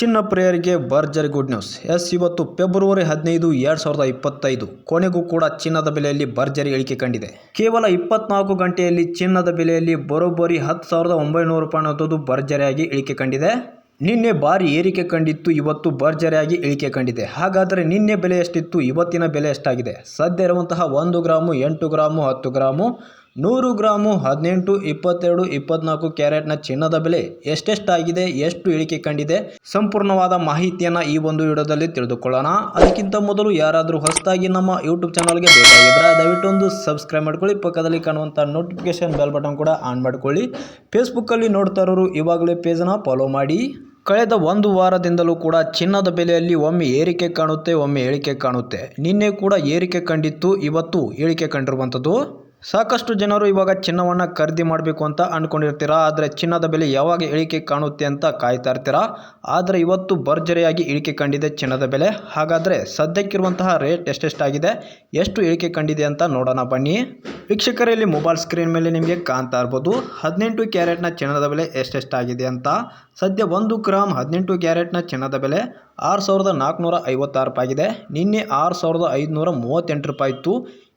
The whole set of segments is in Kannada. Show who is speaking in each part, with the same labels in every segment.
Speaker 1: ಚಿನ್ನ ಪ್ರಿಯರಿಗೆ ಭರ್ಜರಿ ಗುಡ್ ನ್ಯೂಸ್. ಎಸ್, ಇವತ್ತು ಫೆಬ್ರವರಿ ಹದಿನೈದು, ಎರಡು ಸಾವಿರದ ಇಪ್ಪತ್ತೈದು. ಕೊನೆಗೂ ಕೂಡ ಚಿನ್ನದ ಬೆಲೆಯಲ್ಲಿ ಭರ್ಜರಿ ಇಳಿಕೆ ಕಂಡಿದೆ. ಕೇವಲ ಇಪ್ಪತ್ನಾಲ್ಕು ಗಂಟೆಯಲ್ಲಿ ಚಿನ್ನದ ಬೆಲೆಯಲ್ಲಿ ಬರೋಬ್ಬರಿ ಹತ್ತು ಸಾವಿರದ ಒಂಬೈನೂರು ರೂಪಾಯಿ ಅನ್ನೋದು ಭರ್ಜರಿಯಾಗಿ ಇಳಿಕೆ ಕಂಡಿದೆ. ನಿನ್ನೆ ಭಾರಿ ಏರಿಕೆ ಕಂಡಿತ್ತು, ಇವತ್ತು ಭರ್ಜರಿಯಾಗಿ ಇಳಿಕೆ ಕಂಡಿದೆ. ಹಾಗಾದರೆ ನಿನ್ನೆ ಬೆಲೆ ಎಷ್ಟಿತ್ತು, ಇವತ್ತಿನ ಬೆಲೆ ಎಷ್ಟಾಗಿದೆ? ಸದ್ಯ ಇರುವಂತಹ ಒಂದು ಗ್ರಾಮು, ಎಂಟು ಗ್ರಾಮು, ಹತ್ತು ಗ್ರಾಮು ನೂರು ಗ್ರಾಮು ಹದಿನೆಂಟು, ಇಪ್ಪತ್ತೆರಡು, ಇಪ್ಪತ್ನಾಲ್ಕು ಕ್ಯಾರೆಟ್ನ ಚಿನ್ನದ ಬೆಲೆ ಎಷ್ಟೆಷ್ಟಾಗಿದೆ, ಎಷ್ಟು ಇಳಿಕೆ ಕಂಡಿದೆ ಸಂಪೂರ್ಣವಾದ ಮಾಹಿತಿಯನ್ನು ಈ ಒಂದು ವಿಡಿಯೋದಲ್ಲಿ ತಿಳಿದುಕೊಳ್ಳೋಣ. ಅದಕ್ಕಿಂತ ಮೊದಲು ಯಾರಾದರೂ ಹೊಸದಾಗಿ ನಮ್ಮ ಯೂಟ್ಯೂಬ್ ಚಾನಲ್ಗೆ ಬೇಕಾಗಿದ್ದರೆ ದಯವಿಟ್ಟು ಒಂದು ಸಬ್ಸ್ಕ್ರೈಬ್ ಮಾಡ್ಕೊಳ್ಳಿ, ಪಕ್ಕದಲ್ಲಿ ಕಾಣುವಂಥ ನೋಟಿಫಿಕೇಷನ್ ಬೆಲ್ ಬಟನ್ ಕೂಡ ಆನ್ ಮಾಡ್ಕೊಳ್ಳಿ. ಫೇಸ್ಬುಕ್ಕಲ್ಲಿ ನೋಡ್ತಾ ಇರೋರು ಇವಾಗಲೇ ಪೇಜನ್ನು ಫಾಲೋ ಮಾಡಿ. ಕಳೆದ ಒಂದು ವಾರದಿಂದಲೂ ಕೂಡ ಚಿನ್ನದ ಬೆಲೆಯಲ್ಲಿ ಒಮ್ಮೆ ಏರಿಕೆ ಕಾಣುತ್ತೆ, ಒಮ್ಮೆ ಇಳಿಕೆ ಕಾಣುತ್ತೆ. ನಿನ್ನೆ ಕೂಡ ಏರಿಕೆ ಕಂಡಿತ್ತು, ಇವತ್ತು ಇಳಿಕೆ ಕಂಡಿರುವಂಥದ್ದು. ಸಾಕಷ್ಟು ಜನರು ಇವಾಗ ಚಿನ್ನವನ್ನು ಖರೀದಿ ಮಾಡಬೇಕು ಅಂತ ಅಂದ್ಕೊಂಡಿರ್ತೀರಾ ಆದರೆ ಚಿನ್ನದ ಬೆಲೆ ಯಾವಾಗ ಇಳಿಕೆ ಕಾಣುತ್ತೆ ಅಂತ ಕಾಯ್ತಾ ಇರ್ತೀರಾ? ಆದರೆ ಇವತ್ತು ಭರ್ಜರಿಯಾಗಿ ಇಳಿಕೆ ಕಂಡಿದೆ ಚಿನ್ನದ ಬೆಲೆ. ಹಾಗಾದರೆ ಸದ್ಯಕ್ಕಿರುವಂತಹ ರೇಟ್ ಎಷ್ಟೆಷ್ಟಾಗಿದೆ? ಎಷ್ಟು ಇಳಿಕೆ ಕಂಡಿದೆ ಅಂತ ನೋಡೋಣ ಬನ್ನಿ. ವೀಕ್ಷಕರಲ್ಲಿ ಮೊಬೈಲ್ ಸ್ಕ್ರೀನ್ ಮೇಲೆ ನಿಮಗೆ ಕಾಣ್ತಾ ಇರ್ಬೋದು. ಹದಿನೆಂಟು ಕ್ಯಾರೆಟ್ನ ಚಿನ್ನದ ಬೆಲೆ ಎಷ್ಟೆಷ್ಟಾಗಿದೆ ಅಂತ. ಸದ್ಯ ಒಂದು ಗ್ರಾಮ್ ಹದಿನೆಂಟು ಕ್ಯಾರೆಟ್ನ ಚಿನ್ನದ ಬೆಲೆ ಆರು ಸಾವಿರದ ನಾಲ್ಕುನೂರ ಐವತ್ತಾರು ನಿನ್ನೆ ಆರು ಸಾವಿರದ ಐದುನೂರ ಮೂವತ್ತೆಂಟು ರೂಪಾಯಿ ಇತ್ತು.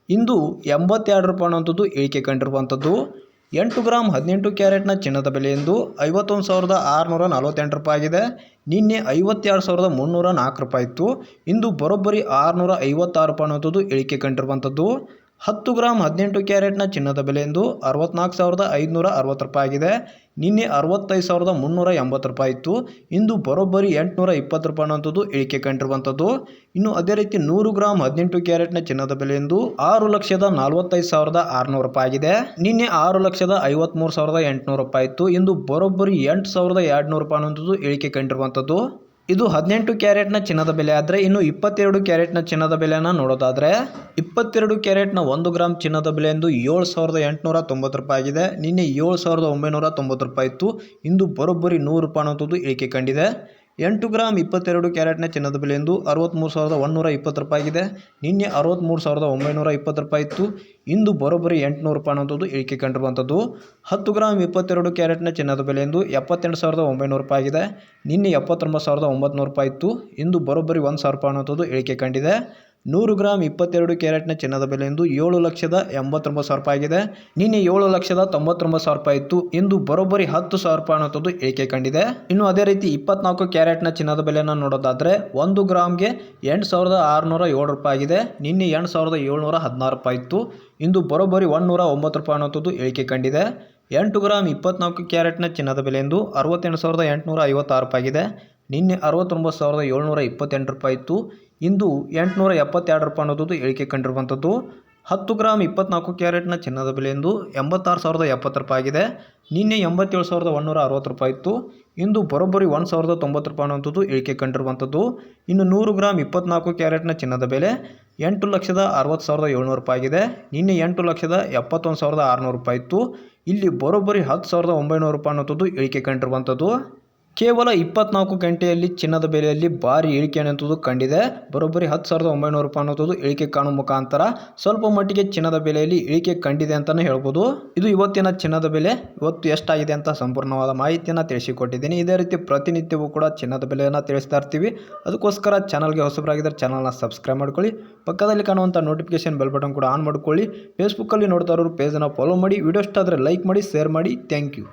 Speaker 1: ಇಂದು ಎಂಬತ್ತೆರಡು ರೂಪಾಯಿ ಅನ್ನುವಂಥದ್ದು ಇಳಿಕೆ ಕಂಡಿರುವಂಥದ್ದು? ಎಂಟು ಗ್ರಾಮ್ ಹದಿನೆಂಟು ಕ್ಯಾರೆಟ್ನ ಚಿನ್ನದ ಬೆಲೆ ಎಂದು ಐವತ್ತೊಂದು ಸಾವಿರದ ಆರುನೂರ ನಲವತ್ತೆಂಟು ರೂಪಾಯಿ ಆಗಿದೆ. ನಿನ್ನೆ ಐವತ್ತೆರಡು ಸಾವಿರದ ಮುನ್ನೂರ ನಾಲ್ಕು ರೂಪಾಯಿ ಇತ್ತು. ಇಂದು ಬರೋಬ್ಬರಿ ಆರುನೂರ ಐವತ್ತಾರು ರೂಪಾಯಿ ಅನ್ನುವಂಥದ್ದು ಇಳಿಕೆ ಕಂಡಿರುವಂಥದ್ದು? ಹತ್ತು ಗ್ರಾಮ್ ಹದಿನೆಂಟು ಕ್ಯಾರೆಟ್ನ ಚಿನ್ನದ ಬೆಲೆ ಎಂದು ಅರವತ್ನಾಲ್ಕು ಸಾವಿರದ ಐದುನೂರ ಅರವತ್ತು ರೂಪಾಯಿ ಆಗಿದೆ. ನಿನ್ನೆ ಅರವತ್ತೈದು ಸಾವಿರದ ಮುನ್ನೂರ ಎಂಬತ್ತು ರೂಪಾಯಿ ಇತ್ತು. ಇಂದು ಬರೋಬ್ಬರಿ ಎಂಟುನೂರ ಇಪ್ಪತ್ತು ರೂಪಾಯಿ ಅನ್ನುವಂಥದ್ದು ಇಳಿಕೆ ಕಂಡಿರುವಂಥದ್ದು. ಇನ್ನು ಅದೇ ರೀತಿ ನೂರು ಗ್ರಾಮ್ ಹದಿನೆಂಟು ಕ್ಯಾರೆಟ್ನ ಚಿನ್ನದ ಬೆಲೆ ಎಂದು ಆರು ಲಕ್ಷದ ನಲವತ್ತೈದು ಸಾವಿರದ ಆರುನೂರು ರೂಪಾಯಿ ಆಗಿದೆ. ನಿನ್ನೆ ಆರು ಲಕ್ಷದ ಐವತ್ತ್ಮೂರು ಸಾವಿರದ ಎಂಟುನೂರು ರೂಪಾಯಿ ಇತ್ತು. ಇಂದು ಬರೋಬ್ಬರಿ ಎಂಟು ಸಾವಿರದ ಎರಡುನೂರು ರೂಪಾಯಿ ಅನ್ನುವಂಥದ್ದು ಇಳಿಕೆ ಕಂಡಿರುವಂಥದ್ದು. ಇದು ಹದಿನೆಂಟು ಕ್ಯಾರೆಟ್ನ ಚಿನ್ನದ ಬೆಲೆ, ಆದರೆ ಇನ್ನು ಇಪ್ಪತ್ತೆರಡು ಕ್ಯಾರೆಟ್ನ ಚಿನ್ನದ ಬೆಲೆಯನ್ನು ನೋಡೋದಾದರೆ ಇಪ್ಪತ್ತೆರಡು ಕ್ಯಾರೆಟ್ನ ಒಂದು ಗ್ರಾಮ್ ಚಿನ್ನದ ಬೆಲೆ ಎಂದು ಏಳು ಸಾವಿರದ ಎಂಟುನೂರ ತೊಂಬತ್ತು ರೂಪಾಯಿ ಆಗಿದೆ. ನಿನ್ನೆ ಏಳು ಸಾವಿರದ ಒಂಬೈನೂರ ತೊಂಬತ್ತು ರೂಪಾಯಿ ಇತ್ತು. ಇಂದು ಬರೋಬ್ಬರಿ ನೂರು ರೂಪಾಯಿ ಅನ್ನೋಂಥದ್ದು ಇಳಿಕೆ ಕಂಡಿದೆ. ಎಂಟು ಗ್ರಾಮ್ ಇಪ್ಪತ್ತೆರಡು ಕ್ಯಾರೆಟ್ನ ಚಿನ್ನದ ಬೆಲೆ ಇಂದು ಅರವತ್ತ್ಮೂರು ಸಾವಿರದ ಒಂದುನೂರ ಇಪ್ಪತ್ತು ರೂಪಾಯಿ ಆಗಿದೆ ನಿನ್ನೆ ಅರವತ್ತ್ಮೂರು ಸಾವಿರದ ಒಂಬೈನೂರ ಇಪ್ಪತ್ತು ರೂಪಾಯಿ ಇತ್ತು. ಇಂದು ಬರೋಬ್ಬರಿ ಎಂಟುನೂರು ರೂಪಾಯಿ ಅನ್ನೋದು ಇಳಿಕೆ ಕಂಡಿರುವಂಥದ್ದು. ಹತ್ತು ಗ್ರಾಮ್ ಇಪ್ಪತ್ತೆರಡು ಕ್ಯಾರೆಟ್ನ ಚಿನ್ನದ ಬೆಲೆ ಇಂದು ಎಪ್ಪತ್ತೆಂಟು ಸಾವಿರದ ಒಂಬೈನೂರು ರೂಪಾಯಿ ಆಗಿದೆ. ನಿನ್ನೆ ಎಪ್ಪತ್ತೊಂಬತ್ತು ಸಾವಿರದ ಒಂಬತ್ತು ರೂಪಾಯಿ ಇತ್ತು. ಇಂದು ಬರೋಬ್ಬರಿ ಒಂದು ಸಾವಿರ ರೂಪಾಯಿ ಅನ್ನೋಂಥದ್ದು ಇಳಿಕೆ ಕಂಡಿದೆ. ನೂರು ಗ್ರಾಮ್ ಇಪ್ಪತ್ತೆರಡು ಕ್ಯಾರೆಟ್ನ ಚಿನ್ನದ ಬೆಲೆ ಎಂದು ಏಳು ಲಕ್ಷದ ಎಂಬತ್ತೊಂಬತ್ತು ಸಾವಿರ ರೂಪಾಯಿ ಆಗಿದೆ. ನಿನ್ನೆ ಏಳು ಲಕ್ಷದ ತೊಂಬತ್ತೊಂಬತ್ತು ಸಾವಿರ ರೂಪಾಯಿ ಇತ್ತು. ಇಂದು ಬರೋಬ್ಬರಿ ಹತ್ತು ಸಾವಿರ ರೂಪಾಯಿ ಅನ್ನೋದು ಇಳಿಕೆ ಕಂಡಿದೆ? ಇನ್ನು ಅದೇ ರೀತಿ ಇಪ್ಪತ್ನಾಲ್ಕು ಕ್ಯಾರೆಟ್ನ ಚಿನ್ನದ ಬೆಲೆಯನ್ನು ನೋಡೋದಾದರೆ ಒಂದು ಗ್ರಾಮ್ಗೆ ಎಂಟು ಸಾವಿರದ ಆರುನೂರ ಏಳು ರೂಪಾಯಿ ಆಗಿದೆ. ನಿನ್ನೆ ಎಂಟು ಸಾವಿರದ ಏಳ್ನೂರ ಹದಿನಾರು ರೂಪಾಯಿ ಇತ್ತು. ಇಂದು ಬರೋಬ್ಬರಿ ಒಂದುನೂರ ಒಂಬತ್ತು ರೂಪಾಯಿ ಅನ್ನೋದು ಇಳಿಕೆ ಕಂಡಿದೆ? ಎಂಟು ಗ್ರಾಮ್ ಇಪ್ಪತ್ನಾಲ್ಕು ಕ್ಯಾರೆಟ್ನ ಚಿನ್ನದ ಬೆಲೆ ಎಂದು ಅರವತ್ತೆಂಟು ಸಾವಿರದ ಎಂಟುನೂರ ಐವತ್ತಾರು ರೂಪಾಯಿ ಆಗಿದೆ. ನಿನ್ನೆ ಅರವತ್ತೊಂಬತ್ತು ಸಾವಿರದ ಏಳ್ನೂರ ಇಪ್ಪತ್ತೆಂಟು ರೂಪಾಯಿ ಇತ್ತು. ಇಂದು ಎಂಟುನೂರ ಎಪ್ಪತ್ತೆರಡು ರೂಪಾಯಿ ಅನ್ನೋದು ಇಳಿಕೆ ಕಂಡಿರುವಂಥದ್ದು. ಹತ್ತು ಗ್ರಾಮ್ ಇಪ್ಪತ್ನಾಲ್ಕು ಕ್ಯಾರೆಟ್ನ ಚಿನ್ನದ ಬೆಲೆ ಎಂದು ಎಂಬತ್ತಾರು ಸಾವಿರದ ಎಪ್ಪತ್ತು ರೂಪಾಯಿ ಆಗಿದೆ. ನಿನ್ನೆ ಎಂಬತ್ತೇಳು ಸಾವಿರದ ಒಂದುನೂರ ಅರವತ್ತು ರೂಪಾಯಿ ಇತ್ತು. ಇಂದು ಬರೋಬ್ಬರಿ ಒಂದು ಸಾವಿರದ ತೊಂಬತ್ತು ರೂಪಾಯಿ ಅನ್ನುವಂಥದ್ದು ಇಳಿಕೆ ಕಂಡಿರುವಂಥದ್ದು. ಇನ್ನು ನೂರು ಗ್ರಾಮ್ ಇಪ್ಪತ್ನಾಲ್ಕು ಕ್ಯಾರೆಟ್ನ ಚಿನ್ನದ ಬೆಲೆ ಎಂಟು ಲಕ್ಷದ ಅರವತ್ತು ಸಾವಿರದ ಏಳ್ನೂರು ರೂಪಾಯಿ ಆಗಿದೆ. ನಿನ್ನೆ ಎಂಟು ಲಕ್ಷದ ಎಪ್ಪತ್ತೊಂದು ಸಾವಿರದ ಆರುನೂರು ರೂಪಾಯಿ ಇತ್ತು. ಇಲ್ಲಿ ಬರೋಬ್ಬರಿ ಹತ್ತು ಸಾವಿರದ ಒಂಬೈನೂರು ರೂಪಾಯಿ ಅನ್ನೋಂಥದ್ದು ಇಳಿಕೆ ಕಂಡಿರುವಂಥದ್ದು. ಕೇವಲ ಇಪ್ಪತ್ನಾಲ್ಕು ಗಂಟೆಯಲ್ಲಿ ಚಿನ್ನದ ಬೆಲೆಯಲ್ಲಿ ಭಾರಿ ಇಳಿಕೆ ಅನ್ನುವಂಥದ್ದು ಕಂಡಿದೆ. ಬರೋಬ್ಬರಿ ಹತ್ತು ಸಾವಿರದ ಒಂಬೈನೂರು ರೂಪಾಯಿ ಅನ್ನೋದು ಇಳಿಕೆ ಕಾಣುವ ಮುಖಾಂತರ. ಸ್ವಲ್ಪ ಮಟ್ಟಿಗೆ ಚಿನ್ನದ ಬೆಲೆಯಲ್ಲಿ ಇಳಿಕೆ ಕಂಡಿದೆ ಅಂತಲೇ ಹೇಳ್ಬೋದು. ಇದು ಇವತ್ತಿನ ಚಿನ್ನದ ಬೆಲೆ, ಇವತ್ತು ಎಷ್ಟಾಗಿದೆ ಅಂತ ಸಂಪೂರ್ಣವಾದ ಮಾಹಿತಿಯನ್ನು ತಿಳಿಸಿಕೊಟ್ಟಿದ್ದೀನಿ. ಇದೇ ರೀತಿ ಪ್ರತಿನಿತ್ಯವೂ ಕೂಡ ಚಿನ್ನದ ಬೆಲೆಯನ್ನು ತಿಳಿಸ್ತಾ ಇರ್ತೀವಿ. ಅದಕ್ಕೋಸ್ಕರ ಚಾನಲ್ಗೆ ಹೊಸಬರಾಗಿದ್ದರೆ ಚಾನಲ್ನ ಸಬ್ಸ್ಕ್ರೈಬ್ ಮಾಡ್ಕೊಳ್ಳಿ. ಪಕ್ಕದಲ್ಲಿ ಕಾಣುವಂಥ ನೋಟಿಫಿಕೇಶನ್ ಬೆಲ್ ಬಟನ್ ಕೂಡ ಆನ್ ಮಾಡ್ಕೊಳ್ಳಿ. ಫೇಸ್ಬುಕ್ಕಲ್ಲಿ ನೋಡ್ತಾ ಇರೋರು ಪೇಜನ್ನು ಫಾಲೋ ಮಾಡಿ. ವಿಡಿಯೋ ಇಷ್ಟ ಆದರೆ ಲೈಕ್ ಮಾಡಿ ಶೇರ್ ಮಾಡಿ. Thank you